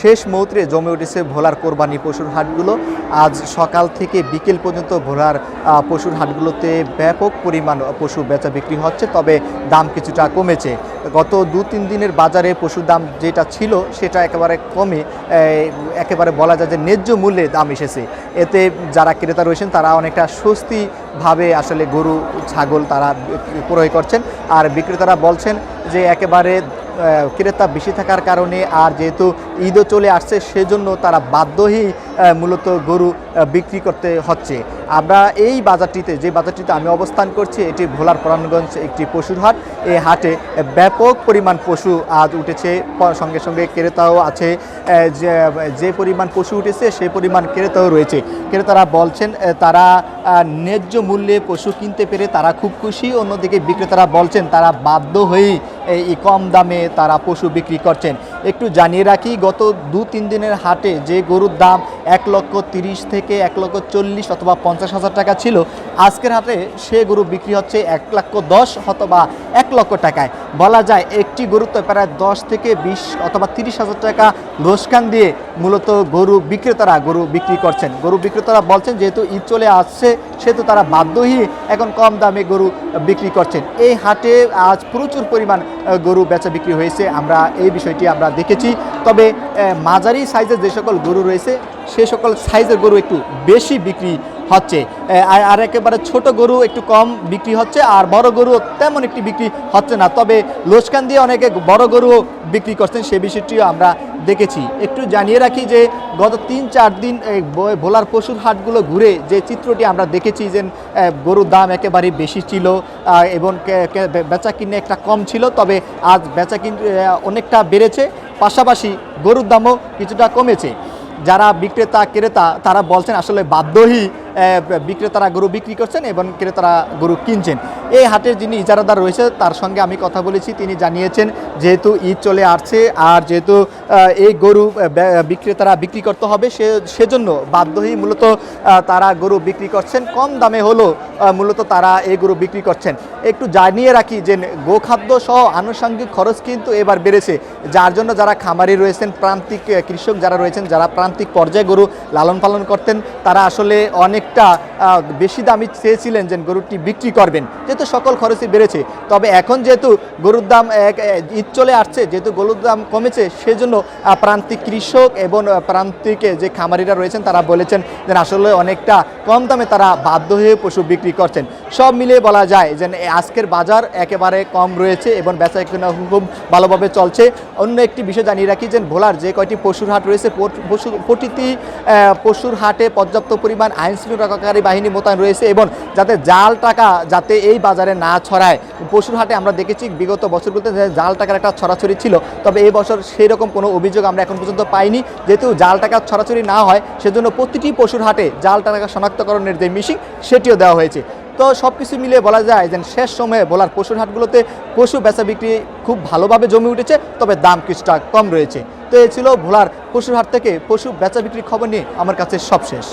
শেষ মৌত্রে জমে উঠেছে ভোলার কোরবানি পশুর হাটগুলো। আজ সকাল থেকে বিকেল পর্যন্ত ভোলার পশুর হাটগুলোতে ব্যাপক পরিমাণ পশু বেচা বিক্রি হচ্ছে, তবে দাম কিছুটা কমেছে। গত দু তিন দিনের বাজারে পশুর দাম যেটা ছিল সেটা একেবারে কমে একেবারে বলা যায় যে ন্যায্য মূল্যে দাম এসেছে। এতে যারা ক্রেতা রয়েছেন তারা অনেকটা স্বস্তিভাবে আসলে গরু, ছাগল তারা ক্রয় করছেন। আর বিক্রেতারা বলছেন যে একেবারে ক্রেতা বেশি থাকার কারণে আর যেহেতু ঈদও চলে আসছে, সেজন্য তারা বাধ্যই মূলত গরু বিক্রি করতে হচ্ছে। আমরা এই বাজারটিতে, যে বাজারটিতে আমি অবস্থান করছি, এটি ভোলার পরাণগঞ্জ একটি পশুর হাট। এই হাটে ব্যাপক পরিমাণ পশু আজ উঠেছে। সঙ্গে সঙ্গে ক্রেতাও আছে। যে যে পরিমাণ পশু উঠেছে সেই পরিমাণ ক্রেতাও রয়েছে। ক্রেতারা বলছেন তারা ন্যায্য মূল্যে পশু কিনতে পেরে তারা খুব খুশি। অন্যদিকে বিক্রেতারা বলছেন, তারা বাধ্য হয়েই এই কম দামে তারা পশু বিক্রি করছেন। একটু জানিয়ে রাখি, গত দু তিন দিনের হাটে যে গরুর দাম এক লক্ষ তিরিশ থেকে এক লক্ষ চল্লিশ অথবা পঞ্চাশ হাজার টাকা ছিল, আজকের হাটে সে গরু বিক্রি হচ্ছে এক লক্ষ দশ অথবা এক লক্ষ টাকায়। বলা যায় একটি গরুতে প্রায় দশ থেকে বিশ অথবা তিরিশ হাজার টাকা লোসকান দিয়ে মূলত গরু বিক্রেতারা গরু বিক্রি করছেন। গরু বিক্রেতারা বলছেন, যেহেতু ঈদ চলে আসছে, সেহেতু তারা বাধ্যই এখন কম দামে গরু বিক্রি করছেন। এই হাটে আজ প্রচুর পরিমাণ গরু বেচা বিক্রি হয়েছে। আমরা এই বিষয়টি আমরা দেখেছি। তবে মাঝারি সাইজের যে সকল গরু রয়েছে সে সকল সাইজের গরু একটু বেশি বিক্রি হচ্ছে। আর একেবারে ছোট গরু একটু কম বিক্রি হচ্ছে, আর বড় গরু তেমন একটি বিক্রি হচ্ছে না। তবে লোসকান দিয়ে অনেকে বড় গরুও বিক্রি করছেন, সে বিষয়টিও আমরা দেখেছি। একটু জানিয়ে রাখি যে, গত তিন চার দিন ভোলার পশুর হাটগুলো ঘুরে যে চিত্রটি আমরা দেখেছি যে গরুর দাম একেবারে বেশি ছিল এবং বেচা কিনে একটা কম ছিল, তবে আজ বেচা কিন অনেকটা বেড়েছে। পাশাপাশি গরুর দামও কিছুটা কমেছে। যারা বিক্রেতা ক্রেতা তারা বলছেন আসলে বাধ্যই আহ, বিক্রেতারা গরু বিক্রি করছেন এবং ক্রেতারা গরু কিনছেন। এই হাটের যিনি ইজারাদার রয়েছে, তার সঙ্গে আমি কথা বলেছি। তিনি জানিয়েছেন, যেহেতু ঈদ চলে আসছে আর যেহেতু এই গরু বিক্রেতারা বিক্রি করতে হবে, সে, সেজন্য বাধ্যই মূলত তারা গরু বিক্রি করছেন। কম দামে হলো মূলত তারা এই গরু বিক্রি করছেন। একটু জানিয়ে রাখি যে গোখাদ্য সহ আনুষঙ্গিক খরচ কিন্তু এবার বেড়েছে, যার জন্য যারা খামারি রয়েছেন, প্রান্তিক কৃষক যারা রয়েছেন, যারা প্রান্তিক পর্যায়ে গরু লালন পালন করতেন, তারা আসলে অনেকটা বেশি দামি চেয়েছিলেন যে গরুটি বিক্রি করবেন। যেহেতু সকল খরচই বেড়েছে, তবে এখন যেহেতু গরুর দাম ঈদ চলে আসছে, যেহেতু গরুর দাম কমেছে, সেজন্য প্রান্তিক কৃষক এবং প্রান্তিক যে খামারিরা রয়েছেন, তারা বলেছেন যে আসলে অনেকটা কম দামে তারা বাধ্য হয়ে পশু বিক্রি করছেন। সব মিলিয়ে বলা যায় যে আজকের বাজার একেবারে কম রয়েছে এবং বেচা খুব ভালোভাবে চলছে। অন্য একটি বিষয় জানিয়ে রাখি যে, ভোলার যে কয়টি পশুর হাট রয়েছে পশু, প্রতিটি পশুর হাটে পর্যাপ্ত পরিমাণ আইন শৃঙ্খলাকারী বাহিনী মোতায়েন রয়েছে এবং যাতে জাল টাকা যাতে এই বাজারে না ছড়ায়। পশুর হাটে আমরা দেখেছি বিগত বছরগুলোতে জাল টাকার একটা ছড়াছড়ি ছিল, তবে এই বছর সেই রকম কোনো অভিযোগ আমরা এখন পর্যন্ত পাইনি। যেহেতু জাল টাকা ছড়াছড়ি না হয়, সেজন্য প্রতিটি পশুর হাটে জাল টাকা শনাক্তকরণের যে মিশিং সেটিও দেওয়া হয়েছে। তো সব কিছু মিলিয়ে বলা যায় যে শেষ সময়ে বলার পশুর হাটগুলোতে পশু বেচা বিক্রি খুব ভালোভাবে জমে উঠেছে, তবে দাম কিছুটা কম রয়েছে। তো এই ছিল ভোলার পশুর হাট থেকে পশু বেচা বিক্রির খবর নিয়ে আমার কাছে সব শেষ